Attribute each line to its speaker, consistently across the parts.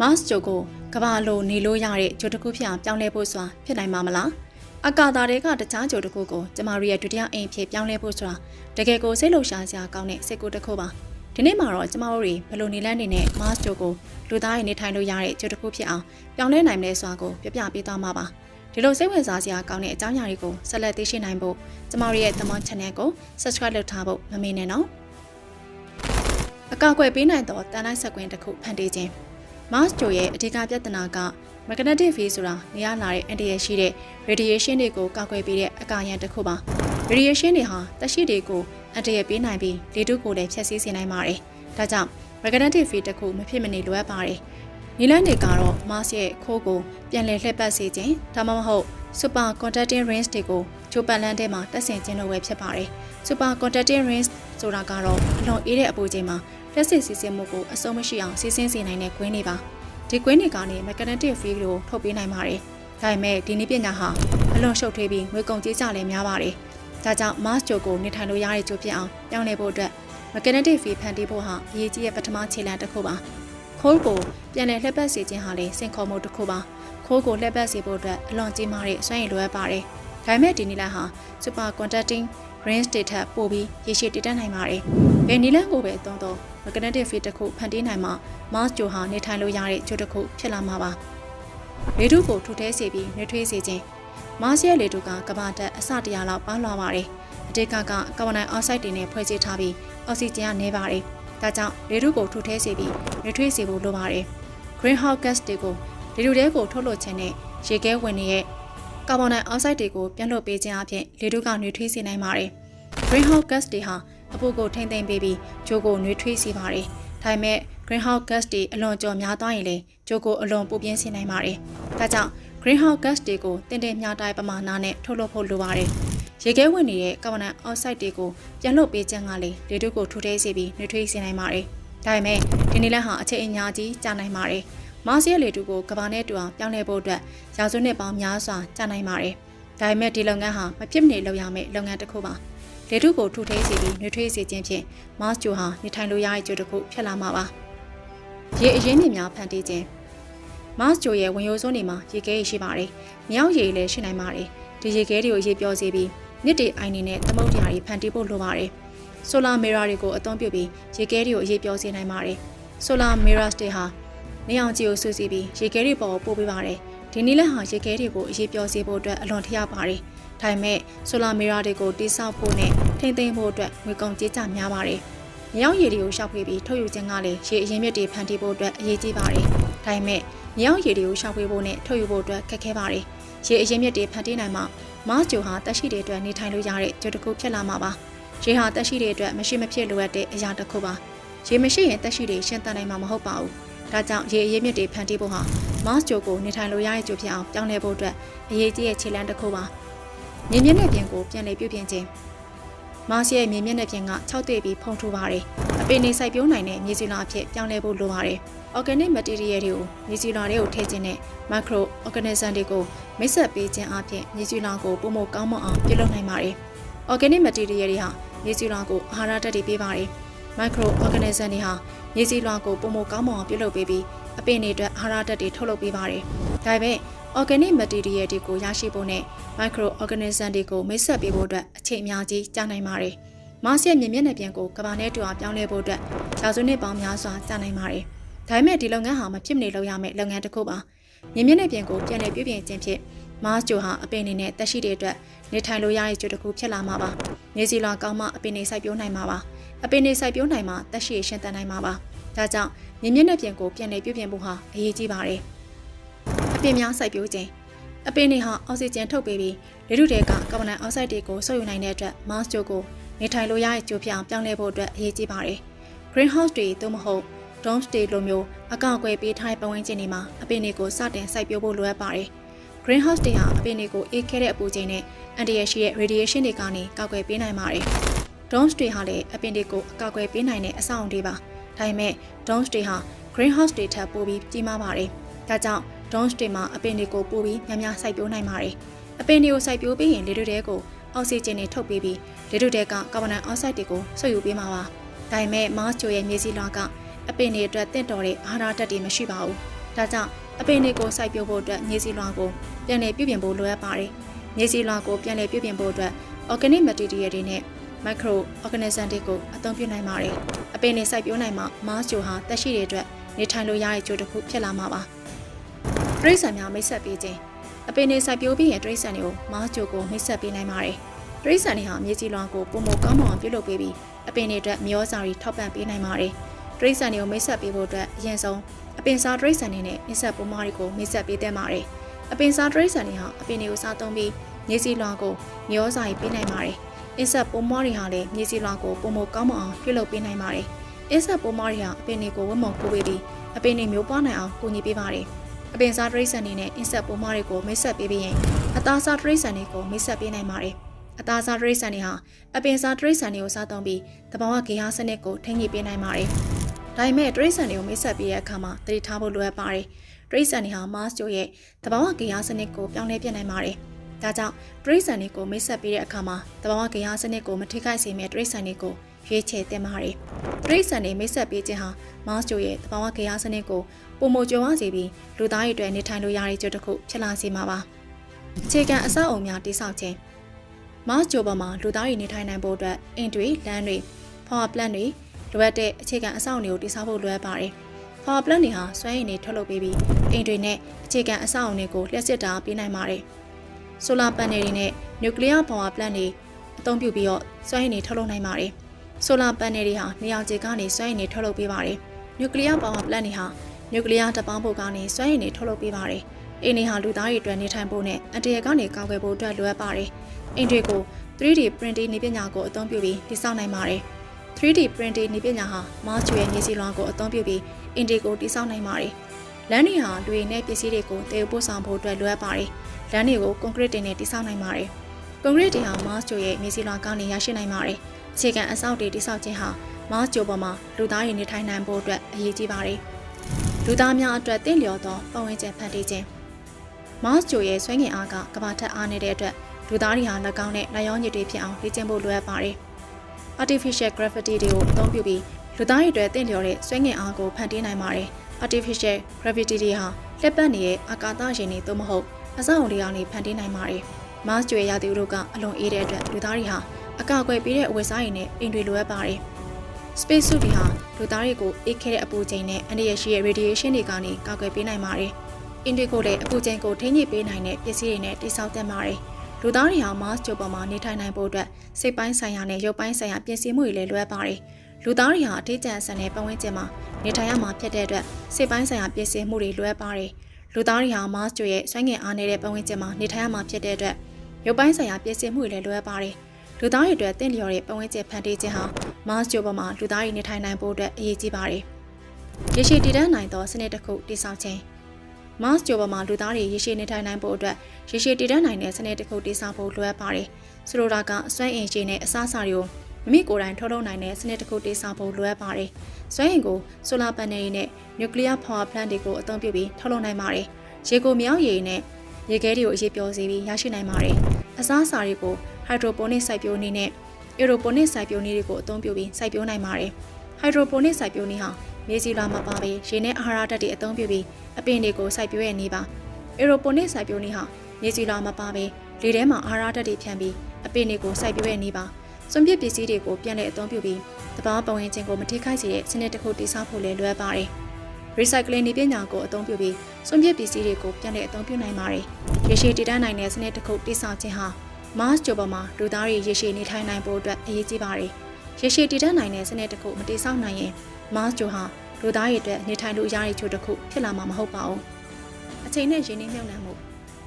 Speaker 1: မတ်ဂျိုကိုကဘာလိုနေလို့ရတဲ့ဂျိုတစ်ခုဖြစ်အောင်ပြောင်းလဲဖို့ဆိုတာဖြစ်နိုင်မှာမလားအကာတာတွေကတခြားဂျိုတစ်ခုကိုကျမတို့ရဲ့ဒုတိယအိမ်ဖြစ်ပြောင်းလဲဖို့ဆိုတာတကယ်ကိုစိတ်လှုပ်ရှားစရာကောင်းတဲ့စိတ်ကူးတစ်ခုပါဒီနေ့မှာတော့ကျမတို့တွေဘယ်လိုနေလန်းနေနဲ့မတ်ဂျိုကိုလူသားတွေနေထိုင်လို့ရတဲ့ဂျိုတစ်ခုဖြစ်အောင်ပြောင်းလဲနိုင်မလဲဆိုတာကိုပြပြပေးသွားမှာပါဒီလိုစိတ်ဝင်စားစရာကောင်းတဲ့အကြောင်းအရာတွေကိုဆက်လက်သိရှိနိုင်ဖို့ကျမတို့ရဲ့သမွန် channel ကို subscribe လုပ်ထားဖို့မမေ့နဲ့နော်အကောက်ွယ်ပေးနိုင်တော့တန်လိုက်ဆက်ကွင်းတစ်ခုဖန်တီးခြင်း Mars ဂျိုရဲ့အဓိကပြဿနာက magnetic field ဆိုတာနေရာလာတဲ့အန်တီရရှိတဲ့ radiation တွေကိုကောက်ွယ်ပေးတဲ့အကာရန်တစ်ခုပါ radiation တွေဟာတက်ရှိတွေကိုအန်တီရပေးနိုင်ပြီးလေတုကိုလည်းဖျက်ဆီးစေနိုင်ပါတယ်ဒါကြောင့် magnetic field တစ်ခုမဖြစ်မနေလိုအပ်ပါတယ်နီလန်းတွေကတော့ Mars ရဲ့ခိုးကိုပြန်လည်လှည့်ပတ်စေခြင်းဒါမှမဟုတ် super conducting rings တွေကိုချိုးပတ်လန်းထဲမှာတက်ဆင်ခြင်းလိုပဲဖြစ်ပါတယ် super conducting rings ဆိုတာကတော့အလွန်အေးတဲ့အပူချိန်မှာ လက်စစ်စီစဉ်မှုကိုအဆုံးမရှိအောင်စီစဉ်စေနိုင်တဲ့ကွင်းတွေပါဒီကွင်းတွေကနေ magnetic field ကိုထုတ်ပေးနိုင်ပါတယ်ဒါပေမဲ့ဒီနည်းပညာဟာအလွန်ရှုပ်ထွေးပြီးငွေကုန်ကြေးကျလည်းများပါတယ်ဒါကြောင့် Mars ဂျိုကိုနေထိုင်လို့ရတဲ့ကြိုးဖြစ်အောင်ပြောင်းလဲဖို့အတွက် magnetic field ဖန်တီးဖို့ဟာအရေးကြီးတဲ့ပထမခြေလှမ်းတစ်ခုပါခိုးကိုပြန်လည်လှည့်ပတ်စေခြင်းဟာလည်းစင်ခေါ်မှုတစ်ခုပါခိုးကိုလှည့်ပတ်စေဖို့အတွက်အလွန်ကြီးမားတဲ့စွမ်းရည်လိုအပ်ပါတယ်ဒါပေမဲ့ဒီနည်းလမ်းဟာ super conducting range တွေထက်ပိုပြီးရေရှည်တည်တတ်နိုင်ပါတယ်။ ဘယ်နည်းလမ်းကိုပဲသုံးတော့ magnetic field တစ်ခုဖန်တီးနိုင်မှ Mars ဂျိုဟာနေထိုင်လို့ရတဲ့ဂျိုတစ်ခုဖြစ်လာမှာပါ။လေထုကိုထူထဲစေပြီးနှွေးထွေးစေခြင်း Mars ရဲ့လေထုကကမ္ဘာတက်အစတရာလောက်ပါလွှာပါတယ်။အတိတ်ကကကာဗွန်ဒိုင်အောက်ဆိုက်တွေနဲ့ဖွဲ့စည်းထားပြီးအောက်ဆီဂျင်ကနေပါတယ်။ဒါကြောင့်လေထုကိုထူထဲစေပြီးနှွေးထွေးစေဖို့လိုပါတယ်။ greenhouse gas တွေကိုလေထုထဲကိုထုတ်လွှတ်ခြင်းနဲ့ရေခဲဝင်နေတဲ့ကာဗွန်ဒိုင်အောက်ဆိုက်တွေကိုပြန်လွှတ်ပေးခြင်းအပြင်လေထုကနှွေးထွေးစေနိုင်ပါတယ်။ greenhouse gas တွေဟာ အပူကိုထိမ့်သိမ့်ပေးပြီးဂျိုးကိုနှွေးထွေးစေပါတယ်။ဒါပေမဲ့ greenhouse gas တွေအလွန်ကြော်များသွားရင်လေဂျိုးကိုအလွန်ပူပြင်းစေနိုင်ပါတယ်။ဒါကြောင့် greenhouse gas တွေကိုတင်တင်မြားတိုင်းပမာဏနဲ့ထုတ်လွှတ်ဖို့လိုပါတယ်။ရေခဲဝင်နေတဲ့ကာဗွန်ဒိုင်အောက်ဆိုက်တွေကိုပြန်လွှတ်ပေးခြင်းကလေလေထုကိုထူထည့်စေပြီးနှွေးထွေးစေနိုင်ပါတယ်။ဒါပေမဲ့ဒီနေ့လက်ဟာအချိန်အများကြီးကြာနိုင်ပါတယ်။မားစီရဲ့လေထုကိုကဘာနဲ့တူအောင်ပြောင်းလဲဖို့အတွက်ရာစုနှစ်ပေါင်းများစွာကြာနိုင်ပါတယ်။ဒါပေမဲ့ဒီလုပ်ငန်းဟာမဖြစ်မနေလုပ်ရမယ့်လုပ်ငန်းတစ်ခုပါ။ လေထုကိုထူထဲစေပြီးနှွေးထွေးစေခြင်းဖြင့်မတ်ဂျိုဟာနေထိုင်လို့ရတဲ့ဂျိုတစ်ခုဖြစ်လာမှာပါ။ရေအရင်းမြစ်များဖန်တီးခြင်းမတ်ဂျိုရဲ့ဝင်ရိုးစွန်းတွေမှာရေခဲရရှိပါတယ်။မြောက်ရေလည်းရှိနိုင်ပါတယ်။ဒီရေခဲတွေကိုရေပြောစေပြီးမြစ်တွေအိုင်နေနဲ့သမုတ်တရားတွေဖန်တီးဖို့လိုပါတယ်။ solar mirror တွေကိုအသုံးပြုပြီးရေခဲတွေကိုရေပြောစေနိုင်ပါတယ်။ solar mirrors တွေဟာနေအောင်ကြည့်ကိုစူးစီးပြီးရေခဲတွေပေါ်ကိုပို့ပေးပါတယ်။ဒီနည်းလမ်းဟာရေခဲတွေကိုအရေးပြောစေဖို့အတွက်အလွန်ထရပါတယ်။ ဒါပေမဲ့ solar mirror တွေကိုတိစောက်ဖို့နဲ့ထိမ့်သိမ်းဖို့အတွက်ငွေကုန်ကြေးကျများပါတယ်။မြောက်ရည်တွေကိုရှောက်ဖွေးပြီးထုတ်ယူခြင်းကလည်းရေအရင်းမြစ်တွေဖန်တီးဖို့အတွက်အရေးကြီးပါတယ်။ဒါပေမဲ့မြောက်ရည်တွေကိုရှောက်ဖွေးဖို့နဲ့ထုတ်ယူဖို့အတွက်ခက်ခဲပါတယ်။ရေအရင်းမြစ်တွေဖန်တီးနိုင်မှမတ်ဂျိုဟာတက်ရှိတဲ့အတွက်နေထိုင်လို့ရတဲ့ဂျိုတစ်ခုဖြစ်လာမှာပါ။ရေဟာတက်ရှိတဲ့အတွက်မရှိမဖြစ်လိုအပ်တဲ့အရာတစ်ခုပါ။ရေမရှိရင်တက်ရှိတွေရှင်းတန်နိုင်မှာမဟုတ်ပါဘူး။ဒါကြောင့်ရေအရင်းမြစ်တွေဖန်တီးဖို့ဟာမတ်ဂျိုကိုနေထိုင်လို့ရတဲ့ဂျိုဖြစ်အောင်ပြောင်းလဲဖို့အတွက်အရေးကြီးတဲ့ခြေလှမ်းတစ်ခုပါ။ မြင်းမြင့်တဲ့ပြင်ကိုပြန်လည်ပြုပြင်ခြင်းမားစီရဲ့မြင်းမြင့်တဲ့ပြင်က6တိပြီးဖုံထူပါတယ်။အပင်နေစိုက်ပျိုးနိုင်တဲ့မြေစီလာအဖြစ်ပြောင်းလဲဖို့လိုပါတယ်။ organic material တွေကိုမြေစီလာတွေကိုထည့်ခြင်းနဲ့ micro organism တွေကိုမိတ်ဆက်ပေးခြင်းအပြင်မြေစီလာကိုပုံမကောင်းမအောင်ပြုလုပ်နိုင်ပါတယ်။ organic material တွေဟာမြေစီလာကိုအာဟာရဓာတ်တွေပေးပါတယ်။ micro organism တွေဟာမြေစီလာကိုပုံမကောင်းမအောင်ပြုလုပ်ပေးပြီးအပင်တွေအတွက်အာဟာရဓာတ်တွေထုတ်လုပ်ပေးပါတယ်။ဒါပေမဲ့ organic material တွေကိုရရှိဖို့နဲ့ micro organism တွေကိုမိတ်ဆက်ပေးဖို့အတွက်အချိန်အများကြီးကြာနိုင်ပါတယ်။မားစီရဲ့မြင်မျက်နှာပြင်ကိုကဘာနဲ့တူအောင်ပြောင်းလဲဖို့အတွက်ရာစုနှစ်ပေါင်းများစွာကြာနိုင်ပါတယ်။ဒါပေမဲ့ဒီလုပ်ငန်းဟာမဖြစ်မနေလုပ်ရမယ့်လုပ်ငန်းတစ်ခုပါ။မြင်မျက်နှာပြင်ကိုပြန်လည်ပြုပြင်ခြင်းဖြင့်မားဂျိုဟာအပင်တွေနဲ့တက်ရှိတဲ့အတွက်နေထိုင်လို့ရတဲ့ဂျိုတစ်ခုဖြစ်လာမှာပါ။နေစီလာကောင်းမှအပင်တွေစိုက်ပျိုးနိုင်မှာပါ။အပင်တွေစိုက်ပျိုးနိုင်မှတက်ရှိရှင်သန်နိုင်မှာပါ။ဒါကြောင့်မြင်မျက်နှာပြင်ကိုပြန်လည်ပြုပြင်ဖို့ဟာအရေးကြီးပါတယ်။အ ပင်များစိုက်ပျိုးခြင်းအပင်တွေဟာအောက်ဆီဂျင်ထုတ်ပေးပြီးလေထုတွေကကာဗွန်ဒိုင်အောက်ဆိုက်တွေကိုစုပ်ယူနိုင်တဲ့အတွက်မတ်ဂျိုကိုနေထိုင်လို့ရတဲ့ကြိုးပြောင်ပြောင်းလဲဖို့အတွက်အရေးကြီးပါတယ်။ greenhouse တွေသို့မဟုတ် dome stay လိုမျိုးအကောက်အကွယ်ပေးထားတဲ့ပတ်ဝန်းကျင်တွေမှာအပင်တွေကိုစတင်စိုက်ပျိုးဖို့လိုအပ်ပါတယ်။ greenhouse တွေဟာအပင်တွေကိုအေးခဲတဲ့အပူချိန်နဲ့အန်တီရရှိတဲ့ radiation တွေကနေကောက်ွယ်ပေးနိုင်ပါတယ်။ dome တွေဟာလည်းအပင်တွေကိုအကောက်အကွယ်ပေးနိုင်တဲ့အဆောက်အုံတွေပါ။ဒါပေမဲ့ dome တွေဟာ greenhouse တွေထက်ပိုပြီးကြီးမားပါတယ်။ဒါကြောင့် dons တွေမှာအပင်တွေကိုပို့ပြီးများများစိုက်ပျိုးနိုင်ပါတယ်။အပင်တွေကိုစိုက်ပျိုးပြီးရင်လေထုတဲကိုအောက်ဆီဂျင်တွေထုတ်ပေးပြီးလေထုတဲကကာဗွန်ဒိုင်အောက်ဆိုက်တွေကိုဆွတ်ယူပေးမှာပါ။ဒါပေမဲ့မတ်ဂျိုရဲ့မြေစီလွှာကအပင်တွေအတွက်တင့်တော်တဲ့အာဟာရဓာတ်တွေမရှိပါဘူး။ဒါကြောင့်အပင်တွေကိုစိုက်ပျိုးဖို့အတွက်မြေစီလွှာကိုပြန်လည်ပြုပြင်ဖို့လိုအပ်ပါတယ်။မြေစီလွှာကိုပြန်လည်ပြုပြင်ဖို့အတွက် organic material တွေနဲ့ micro organism တွေကိုအသုံးပြုနိုင်ပါတယ်။အပင်တွေစိုက်ပျိုးနိုင်မှမားဂျိုဟာတက်ရှိတဲ့အတွက်နေထိုင်လို့ရတဲ့ဂျိုတစ်ခုဖြစ်လာမှာပါ။ တရိတ်ဆန်များမိတ်ဆက်ပေးခြင်းအပင်တွေစိုက်ပျိုးပြီးရင်တရိတ်ဆန်တွေကိုမားကြိုကိုမိတ်ဆက်ပေးနိုင်ပါတယ်တရိတ်ဆန်တွေဟာမြေကြီးလွန်ကိုပုံမကောင်းမွန်အောင်ပြုလုပ်ပေးပြီးအပင်တွေအတွက်မျိုးစာတွေထောက်ပံ့ပေးနိုင်ပါတယ်တရိတ်ဆန်တွေကိုမိတ်ဆက်ပေးဖို့အတွက်အရင်ဆုံးအပင်စားတရိတ်ဆန်တွေနဲ့မိတ်ဆက်ပုံမားတွေကိုမိတ်ဆက်ပေးသင့်ပါတယ်အပင်စားတရိတ်ဆန်တွေဟာအပင်တွေကိုစားသုံးပြီးမြေကြီးလွန်ကိုမျိုးစာတွေပေးနိုင်ပါတယ်အင်းဆက်ပုံမားတွေဟာလည်းမြေကြီးလွန်ကိုပုံမကောင်းမွန်အောင်ပြုလုပ်ပေးနိုင်ပါတယ်အင်းဆက်ပုံမားတွေဟာအပင်တွေကိုဝတ်မော်ကူပေးပြီးအပင်တွေမျိုးပွားနိုင်အောင်ကူညီပေးပါတယ်။ အပင်စားတရိတ်ဆန်တွေနဲ့အင်ဆက်ပိုးမတွေကိုမိတ်ဆက်ပေးပြီးရင်အသားစားတရိတ်ဆန်တွေကိုမိတ်ဆက်ပေးနိုင်ပါတယ်။အသားစားတရိတ်ဆန်တွေဟာအပင်စားတရိတ်ဆန်တွေကိုစားသုံးပြီးသဘာဝဂေဟစနစ်ကိုထိန်းညှိပေးနိုင်ပါတယ်။ဒါပေမဲ့တရိတ်ဆန်တွေကိုမိတ်ဆက်ပေးတဲ့အခါမှာသတိထားဖို့လိုအပ်ပါတယ်။တရိတ်ဆန်တွေဟာမတ်စ်ကျိုးရဲ့သဘာဝဂေဟစနစ်ကိုပြောင်းလဲပြနိုင်ပါတယ်။ဒါကြောင့်တရိတ်ဆန်တွေကိုမိတ်ဆက်ပေးတဲ့အခါမှာတဘာဝဂေဟစနစ်ကိုမထိခိုက်စေမယ့်တရိတ်ဆန်တွေကို ရွေးချယ်တင်ပါတယ်။တရိษံတွေမိတ်ဆက်ပေးခြင်းဟာမတ်ကျိုရဲ့တဘာဝဂေဟစနစ်ကိုပုံမကျော်ဝစေပြီးလူသားတွေအတွက်နေထိုင်လို့ရတဲ့ကြိုးတစ်ခုဖြစ်လာစေမှာပါ။အခြေခံအဆောက်အုံများတိစောက်ခြင်းမတ်ကျိုပေါ်မှာလူသားတွေနေထိုင်နိုင်ဖို့အတွက်အင်တွေလမ်းတွေ power plant တွေလိုအပ်တဲ့အခြေခံအဆောက်အအုံတွေကိုတိစောက်ဖို့လိုအပ်ပါတယ်။ power plant တွေဟာစွမ်းရည်တွေထုတ်လုပ်ပေးပြီးအင်တွေနဲ့အခြေခံအဆောက်အအုံတွေကိုလျှက်စစ်တာပေးနိုင်ပါတယ်။ solar panel တွေနဲ့ nuclear power plant တွေအသုံးပြုပြီးတော့စွမ်းရည်တွေထုတ်လုပ်နိုင်ပါတယ်။ solar panel တွေဟာနေအောင်ခြေကနေစွမ်းရည်တွေထုတ်လုပ်ပေးပါတယ်။ nuclear power plant တွေဟာနျူကလ িয়ার တပေါင်းဖို့ကနေစွမ်းရည်တွေထုတ်လုပ်ပေးပါတယ်။အင်းတွေဟာလူသားတွေအတွက်နေထိုင်ဖို့နဲ့အတရကနေကာကွယ်ဖို့အတွက်လိုအပ်ပါတယ်။အင်းတွေကို 3D printing နည်းပညာကိုအသုံးပြုပြီးတည်ဆောက်နိုင်ပါတယ်။ 3D printing နည်းပညာဟာမားချွေမြေစီလွှာကိုအသုံးပြုပြီးအင်ဒီကိုတည်ဆောက်နိုင်ပါတယ်။လမ်းတွေဟာလူတွေနဲ့ပစ္စည်းတွေကိုတည်ပို့ဆောင်ဖို့အတွက်လိုအပ်ပါတယ်။လမ်းတွေကိုကွန်ကရစ်တွေနဲ့တည်ဆောက်နိုင်ပါတယ်။ကွန်ကရစ်တွေဟာမားချွေရဲ့မြေစီလွှာကနေရရှိနိုင်ပါတယ်။အ ခြေခံအဆောက်တွေတည်ဆောက်ခြင်းဟာမားချွေပေါ်မှာလူသားတွေနေထိုင်နိုင်ဖို့အတွက်အရေးကြီးပါတယ်။လူသားများအတွက်တင့်လျော်သောပတ်ဝန်းကျင်ဖန်တီးခြင်းမတ်ဂျိုရဲ့ဆွဲငင်အားကကဘာထက်အားနေတဲ့အတွက်လူသားတွေဟာ၎င်းနဲ့လက်ရောညစ်တွေဖြစ်အောင်လေ့ကျင့်ဖို့လိုအပ်ပါတယ်။ artificial gravity တွေကိုအသုံးပြုပြီးလူသားတွေအတွက်တင့်လျော်တဲ့ဆွဲငင်အားကိုဖန်တီးနိုင်ပါတယ်။ artificial gravity တွေဟာလက်ပတ်နေတဲ့အာကာသယာဉ်တွေသို့မဟုတ်အဆောက်အုံတွေကနေဖန်တီးနိုင်ပါတယ်။မတ်ဂျိုရဲ့ရာသီဥတုကအလွန်အေးတဲ့အတွက်လူသားတွေဟာ အကာအကွယ်ပေးတဲ့အဝတ်စားတွေနဲ့အိမ်တွေလိုအပ်ပါတယ်။ space suit တွေဟာလူသားတွေကိုအေးခဲတဲ့အပူချိန်နဲ့အန္တရာယ်ရှိတဲ့ radiation တွေကနေကာကွယ်ပေးနိုင်ပါတယ်။ Indigo လည်းအပူချိန်ကိုထိန်းညှိပေးနိုင်တဲ့ပစ္စည်းတွေနဲ့တိစောက်တတ်ပါတယ်။လူသားတွေဟာ Mars ဂျိုပေါ်မှာနေထိုင်နိုင်ဖို့အတွက်စိတ်ပိုင်းဆိုင်ရာနဲ့ရုပ်ပိုင်းဆိုင်ရာပြင်ဆင်မှုတွေလည်းလိုအပ်ပါတယ်။လူသားတွေဟာအထီးကျန်ဆန်တဲ့ပတ်ဝန်းကျင်မှာနေထိုင်ရမှာဖြစ်တဲ့အတွက်စိတ်ပိုင်းဆိုင်ရာပြင်ဆင်မှုတွေလိုအပ်ပါတယ်။လူသားတွေဟာ Mars ဂျိုရဲ့ဆွမ်းငင်အားနေတဲ့ပတ်ဝန်းကျင်မှာနေထိုင်ရမှာဖြစ်တဲ့အတွက်ရုပ်ပိုင်းဆိုင်ရာပြင်ဆင်မှုတွေလည်းလိုအပ်ပါတယ်။ လူသားတွေအတွက်တင့်လျော်တဲ့ပတ်ဝန်းကျင်ဖန်တီးခြင်းဟာမတ်ဂျိုပေါ်မှာလူသားတွေနေထိုင်နိုင်ဖို့အတွက်အရေးကြီးပါတယ်။ရေရှည်တည်တံ့နိုင်သောစနစ်တစ်ခုတည်ဆောက်ခြင်းမတ်ဂျိုပေါ်မှာလူသားတွေရေရှည်နေထိုင်နိုင်ဖို့အတွက်ရေရှည်တည်တံ့နိုင်တဲ့စနစ်တစ်ခုတည်ဆောက်ဖို့လိုအပ်ပါတယ်။ဆိုလိုတာကအစွမ်းအင်ရှင်နဲ့အစားအစာတွေကိုမိမိကိုယ်တိုင်ထုတ်လုပ်နိုင်တဲ့စနစ်တစ်ခုတည်ဆောက်ဖို့လိုအပ်ပါတယ်။စွမ်းအင်ကိုဆိုလာပန်နယ်တွေနဲ့နျူကလ িয়ার ပါဝါပလန့်တွေကိုအသုံးပြုပြီးထုတ်လုပ်နိုင်ပါတယ်။ရေကိုမြောက်ရည်နဲ့ရေခဲတွေကိုအရေးပြောစေပြီးရရှိနိုင်ပါတယ်။အစားအစာတွေကိုဟိုက်ဒရိုပိုနစ်စိုက်ပျိုးနည်းနဲ့အေရိုပိုနစ်စိုက်ပျိုးနည်းတွေကိုအသုံးပြုပြီးစိုက်ပျိုးနိုင်ပါတယ်။ဟိုက်ဒရိုပိုနစ်စိုက်ပျိုးနည်းဟာမြေစီလွာမှာပါပြီးရေနဲ့အာဟာရဓာတ်တွေအသုံးပြုပြီးအပင်တွေကိုစိုက်ပျိုးရနည်းပါ။အေရိုပိုနစ်စိုက်ပျိုးနည်းဟာမြေစီလွာမှာပါပြီးလေထဲမှာအာဟာရဓာတ်တွေဖြန့်ပြီးအပင်တွေကိုစိုက်ပျိုးရနည်းပါ။စွန့်ပစ်ပစ္စည်းတွေကိုပြန်လည်အသုံးပြုပြီးတဘာပဝင်ခြင်းကိုမထိခိုက်စေတဲ့စနစ်တစ်ခုတည်ဆောက်ဖို့လည်းလိုအပ်ပါတယ်။ recycling နည်းပညာကိုအသုံးပြုပြီးစွန့်ပစ်ပစ္စည်းတွေကိုပြန်လည်အသုံးပြုနိုင်ပါတယ်။ရေရှည်တည်တံ့နိုင်တဲ့စနစ်တစ်ခုတည်ဆောက်ခြင်းဟာ မတ်ဂျိုပေါ်မှာလူသားတွေရေရှည်နေထိုင်နိုင်ဖို့အတွက်အရေးကြီးပါတယ်။ရေရှည်တည်တံ့နိုင်တဲ့စနစ်တစ်ခုမတည်ဆောက်နိုင်ရင်မတ်ဂျိုဟာလူသားတွေအတွက်နေထိုင်လို့ရတဲ့ချို့တစ်ခုဖြစ်လာမှာမဟုတ်ပါဘူး။အချိန်နဲ့ရင်းနှီးမြှုပ်နှံမှု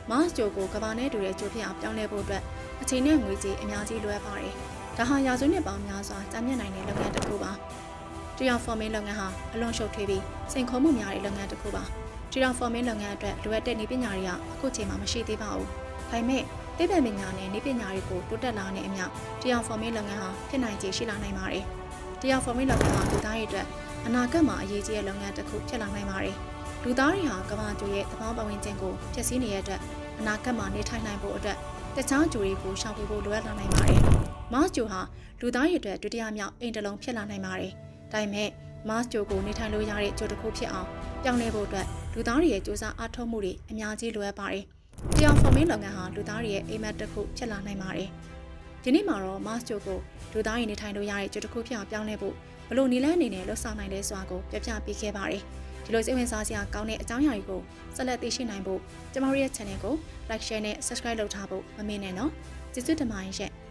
Speaker 1: မတ်ဂျိုကိုကဘာနဲ့တူတဲ့ချို့ဖြစ်အောင်ပြောင်းလဲဖို့အတွက်အချိန်နဲ့ငွေကြေးအများကြီးလိုအပ်ပါတယ်။ဒါဟာရာစုနှစ်ပေါင်းများစွာကြာမြင့်နိုင်တဲ့လုပ်ငန်းတစ်ခုပါ။တရားဖော်မင်းလုပ်ငန်းဟာအလွန်ရှုပ်ထွေးပြီးစိန်ခေါ်မှုများတဲ့လုပ်ငန်းတစ်ခုပါ။တရားဖော်မင်းလုပ်ငန်းအတွက်လိုအပ်တဲ့နည်းပညာတွေကအခုချိန်မှာမရှိသေးပါဘူး။ဒါပေမဲ့ သိပ္ပံပညာနဲ့နည်းပညာတွေကိုတိုးတက်လာတဲ့အမျှတရားဖော်မင်းလုပ်ငန်းဟာဖြစ်နိုင်ခြေရှိလာနိုင်ပါတယ်။တရားဖော်မင်းလုပ်ငန်းဟာလူသားတွေအတွက်အနာဂတ်မှာအရေးကြီးတဲ့လုပ်ငန်းတစ်ခုဖြစ်လာနိုင်ပါတယ်။လူသားတွေဟာကမ္ဘာကျိုရဲ့သဘောပတ်ဝန်းကျင်ကိုဖျက်ဆီးနေတဲ့အတွက်အနာဂတ်မှာနေထိုင်နိုင်ဖို့အတွက်တခြားဂျိုတွေကိုရှောင်ပြဖို့လိုအပ်လာနိုင်ပါတယ်။မော့ဂျိုဟာလူသားတွေအတွက်ဒုတိယမြောက်အိမ်တလုံးဖြစ်လာနိုင်ပါတယ်။ဒါပေမဲ့ Mars ဂျိုကိုနေထိုင်လို့ရတဲ့ဂျိုတစ်ခုဖြစ်အောင်ပြောင်းလဲဖို့အတွက်လူသားတွေရဲ့စူးစမ်းအားထုတ်မှုတွေအများကြီးလိုအပ်ပါတယ်။ တရားဖော်မင်းလုပ်ငန်းဟာလူသားတွေရဲ့အိမ်မက်တစ်ခုဖြစ်လာနိုင်ပါတယ်။ဒီနေ့မှာတော့ Mars ဂျိုကိုလူသားတွေနေထိုင်လို့ရတဲ့ဂျိုတစ်ခုဖြစ်အောင်ပြောင်းလဲဖို့ဘလို့နီလန်းအနေနဲ့လှုပ်ဆောင်နိုင်လဲဆိုတာကိုပြပြပေးခဲ့ပါတယ်။ဒီလိုစိတ်ဝင်စားစရာကောင်းတဲ့အကြောင်းအရာတွေကိုဆက်လက်သိရှိနိုင်ဖို့ကျမတို့ရဲ့ channel ကို like share နဲ့ subscribe လုပ်ထားဖို့မမေ့နဲ့နော်။ကျေးဇူးတင်ပါတယ်ရှင်။